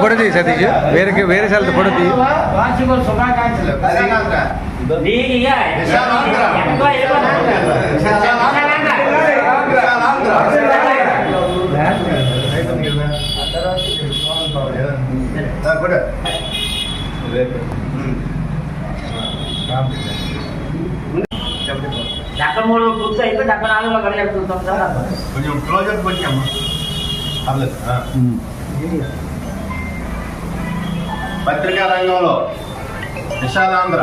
పొడది సతీష్ వేరే వేరే సార్లు పొడది వార్షిక శుభాకాంక్షలు నీకు ఇయ్య. ఎంతో డెబ్బై మూడు పూర్తి అయిపోయి డెబ్బై నాలుగులో కలిగెడుతుంటాం కదా కొంచెం క్లోజర్ వచ్చాము పర్లేదు. పత్రికా రంగంలో విశాలాంధ్ర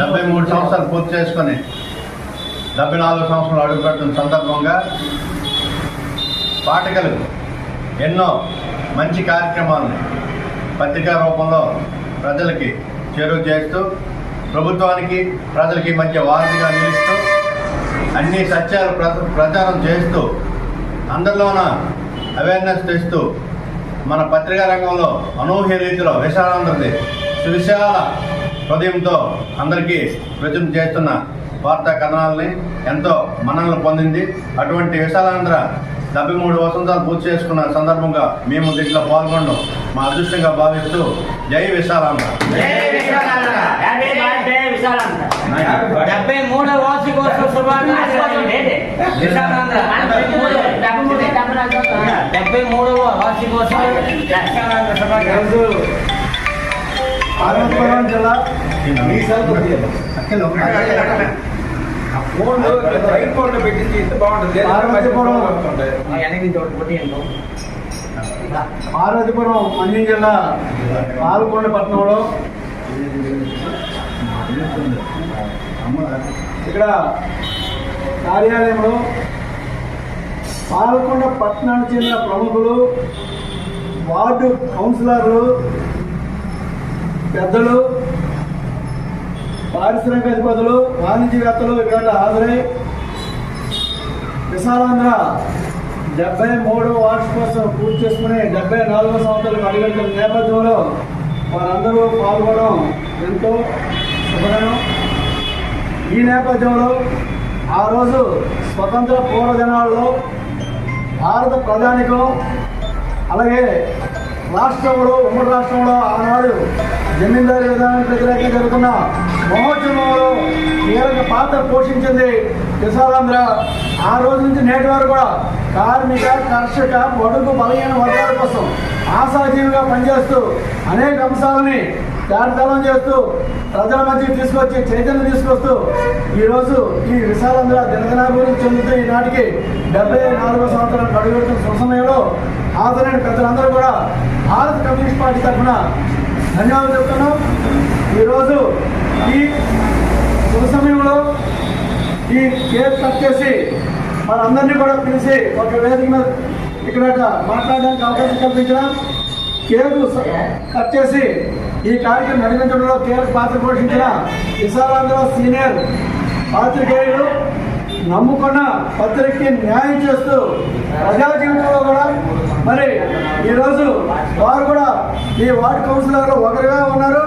డెబ్బై మూడు సంవత్సరాలు పూర్తి చేసుకొని డెబ్బై నాలుగు సంవత్సరాలు అడుగుపెట్టిన సందర్భంగా పాఠకులు ఎన్నో మంచి కార్యక్రమాలను పత్రికా రూపంలో ప్రజలకి చేరువ చేస్తూ ప్రభుత్వానికి ప్రజలకి మధ్య వారధిగా నిలుస్తూ అన్ని సత్యాలు ప్ర- ప్రచారం చేస్తూ అందరిలోన అవేర్నెస్ తెస్తూ మన పత్రికా రంగంలో అనూహ్య రీతిలో విశాలాంధ్రది సువిశాల హృదయంతో అందరికీ ప్రచురణ చేస్తున్న వార్తా కథనాలని ఎంతో మన్ననలు పొందింది. అటువంటి విశాలాంధ్ర డెబ్బై మూడు వసంతాలు పూర్తి చేసుకున్న సందర్భంగా మేము దీంట్లో పాల్గొనడం మా అదృష్టంగా భావిస్తూ జై డెబ్బై వార్షికోత్సవ విశాలాంధ్ర డెబ్బై మూడు డెబ్బై నాలుగు డెబ్బై మూడవ వార్షికోత్సవ విశాలాంధ్ర శుభాకాంక్షలు అనంతపురం జిల్లా పార్వతీపురం పార్వతీపురం మన్యం జిల్లా పాల్గొండ పట్టణంలో ఇక్కడ కార్యాలయంలో పాల్గొండ పట్టణానికి చెందిన ప్రముఖులు వార్డు కౌన్సిలర్లు పెద్దలు పారిశ్రామిక అధిపతులు వాణిజ్యవేత్తలు ఇక్కడ హాజరై విశాలాంధ్ర డెబ్బై మూడో వార్షికోత్సవం పూర్తి చేసుకుని డెబ్బై నాలుగో సంవత్సరాలు అడుగుతున్న నేపథ్యంలో వారందరూ పాల్గొనడం ఎంతో శుభ్రం ఈ నేపథ్యంలో ఆ రోజు స్వతంత్ర పూర్వ దినాల్లో భారత ప్రధానికం అలాగే రాష్ట్రంలో ఉమ్మడి రాష్ట్రంలో ఆనాడు జమీందారీ విధానానికి వ్యతిరేకంగా జరుగుతున్న మహోద్యమంలో కీలక పాత్ర పోషించింది విశాలాంధ్ర ఆ రోజు నుంచి నేటి వరకు కూడా కార్మిక కర్షక బడుగు బలహీన వర్గాల కోసం ఆశాజీవిగా పనిచేస్తూ అనేక అంశాలని దారితలం చేస్తూ ప్రజల మధ్య తీసుకొచ్చి చైతన్యం తీసుకొస్తూ ఈరోజు ఈ విశాలంధ్ర దినదినాభివృద్ధి చెందుతూ ఈనాటికి డెబ్బై నాలుగో సంవత్సరాలు అడుగుతున్న సుసమయంలో ఆదరణ ప్రజలందరూ కూడా భారత కమ్యూనిస్ట్ పార్టీ తరఫున ధన్యవాదాలు చెప్తున్నాం. ఈరోజు ఈ సుసమయంలో ఈ కేక్ కట్ చేసి మనందరినీ కూడా పిలిచి ఒక వేదిక మీద ఇక్కడ మాట్లాడడానికి అవకాశం కల్పించడం కేకు కట్ చేసి ఈ కార్యక్రమం నడిపించడంలో కీలక పాత్ర పోషించిన విశాలాంధ్ర సీనియర్ పాత్రికేయులు నమ్ముకున్న పత్రికకి న్యాయం చేస్తూ ప్రజా జీవితంలో కూడా మరి ఈరోజు వారు కూడా ఈ వార్డు కౌన్సిలర్లు ఒకరిగా ఉన్నారు.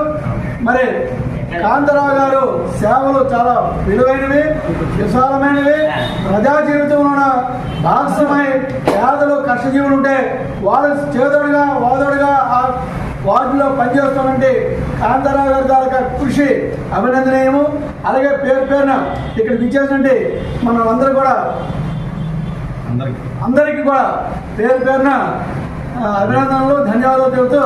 మరి కాంతారావు గారు సేవలు చాలా విలువైనవి విశాలమైనవి. ప్రజా జీవితంలో భాగస్వామై పేదలు కష్టజీవులు ఉంటే వాళ్ళ చేదోడుగా వాదోడుగా ఆ వార్డులో పనిచేస్తున్నటువంటి కాంతారావు గారి తాలూకా కృషి అభినందనీయము. అలాగే పేరు పేరున ఇక్కడ విచ్చేసినటువంటి మనం అందరూ కూడా అందరికీ. కూడా పేరు పేరున ఆ, అభినందనలు ధన్యవాదాలు చెబుతూ